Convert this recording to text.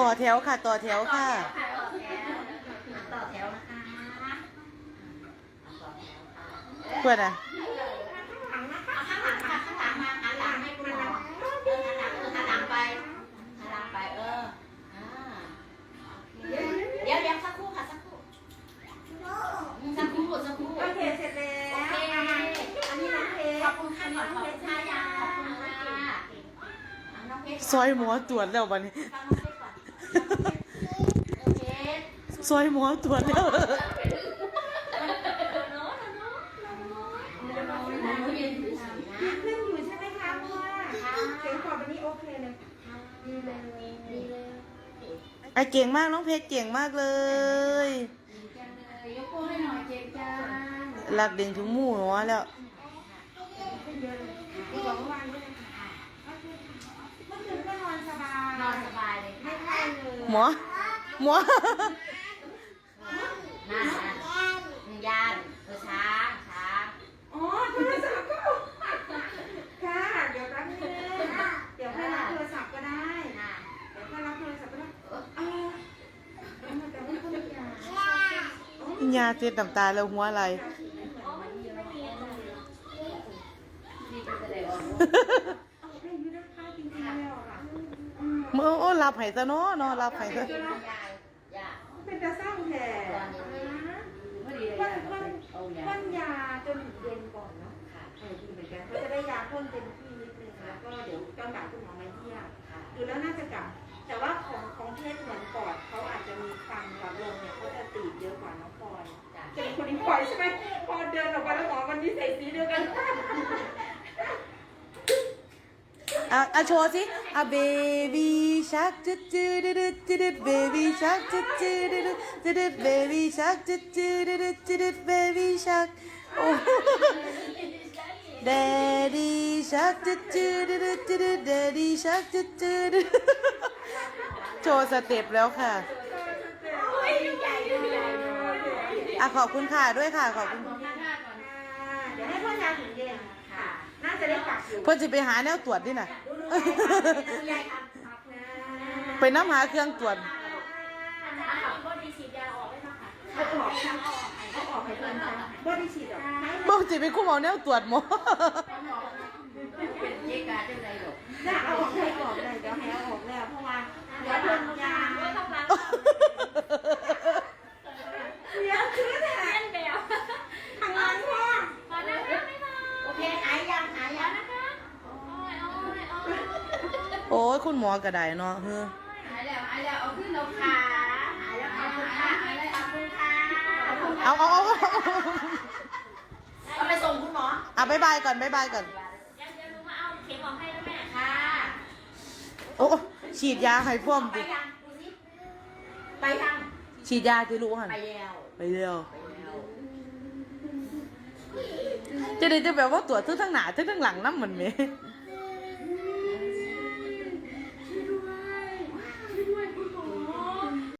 ต่อแถวค่ะ ต่อแถวค่ะ ต่อแถวต่อแถวนะคะต่อแถวค่ะเพื่อนอะเอาข้างหลังค่ะข้างหลังมาหันหลังให้คุณหมอเออหันหลังเออหันหลังไปหันหลังไปเอออ่าโอเคเดี๋ยวเดี๋ยวสักครู่ค่ะสักครู่อืมสักครู่สักครู่โอเคเสร็จแล้วเอามาอันนี้น้องเพชขอบคุณค่ะขอบคุณค่ะยาขอบคุณค่ะเอาน้องเพชร ซอยหมอตรวจแล้วบัดนี้ ฟังน้องเพชรก่อนน้องเพชร ซอยหมอตรวจแล้วดีขึ้นอยู่ใช่ไหมคะเพราะว่าเสียงปอดวันนี้โอเคเลยไอเก่งมากน้องเพชรเก่งมากเลยยกให้หน่อยเจ๊จหลักดึงถึงหมู่หมอแล้วขึ้นเยอะเลยดีกว่าเมื่อวานด้วยนะคะเมื่อคืนก็นอนสบายนอนสบายเลยไม่ค่ะไข้เลยหมอหมอ นั่นนั่นยานตัวช้างช้างอ๋อโทรศัพท์ก็ค่ะ เดี๋ยวแป๊บนึงเดี๋ยวให้รับโทรศัพท์ก็ได้ น่ะเดี๋ยวให้รับโทรศัพท์ก็ได้เออแต่ว่าต้องยายาเจ็ดน้ำตาแล้วหัวอะไร นี่ก็แสดงว่าเอาไปยืดข้าวจริงๆแล้วอะอืม เมื่อโอ้รับให้ซะเนาะเนาะรับให้ซะยายยา เป็นตาเศร้าแท้ พอดีเลย พ่น ยา พ่น เอายา พ่นยาจนถึงเย็นก่อนเนาะ ค่ะ เออดีเหมือนกันเขาจะ ต้นเต็มที่นิดนึงแล้วก็เดี๋ยวต้องดักคุณหมอมาเยี่ยมค่ะดูแล้วน่าจะกลับ แต่ว่าของของเพศเหมือนปอดเขาอาจจะมีฟันหลอดลมเนี่ยเขาจะตีบเยอะกว่าน้องพลอยจ้ะจะเป็นคนนี้พลอยใช่ไหมพอเดินออกมาแล้วหมอวันนี้ใส่สีเดียวกันอะอะโชว์สิอะ baby shark จุดจุดจุดจุด baby shark จุดจุดจุดจุด baby shark จุดจุดจุดจุด baby shark โอ้ daddy shark จุดจุดจุดจุด daddy shark จุดจุดโชว์สเต็ปแล้วค่ะโอ้ยใหญ่เลยอะขอบคุณค่ะด้วยค่ะขอบคุณของท่านท่านก่อนเดี๋ยวให้พ่อยาถึงเย็นค่ะ น่าจะได้กลับอยู่เพิ่นสิไปหาแนวตรวจดิน่ะดูยายครับครับนะไปน้ำหาเครื่องตรวจเอาออกบอดี้ฉีดยาออกได้ไหมคะเอาออกค่ะเอาออกให้เพื่อนค่ะบอดี้ฉีดออก ให้บ่สิไปคุ้มเอาแนวตรวจหมอเป็นเจ๊กาจังไรหรอกจะเอาออกให้ออกเลยเดี๋ยวให้เอาออกแล้วเพราะว่าเดี๋ยวเพิ่นยาเดี๋ยวคือแหละทางนั้นพ่อโอเคหายยังหายยังโอ้ยคุณหมอก็ได้เนาะเฮ้อหายแล้วหายแล้วเอาขึ้นเอาขาหายแล้วขอบคุณค่ะหายแล้วขอบคุณค่ะขอบคุณค่ะเอาเอาเอาเอาไปส่งคุณหมอ อะ บายบายก่อนบายบายก่อนค่ะ โอ้ฉีดยาให้พร้อมไปดิยังดูสิไปยังฉีดยาที่รู้หันไปแล้วไปเร็วไปแล้วจะได้จะแบบว่าตรวจทั้งทั้งหน้าทั้งทั้งหลังน้ำเหมือนเมอื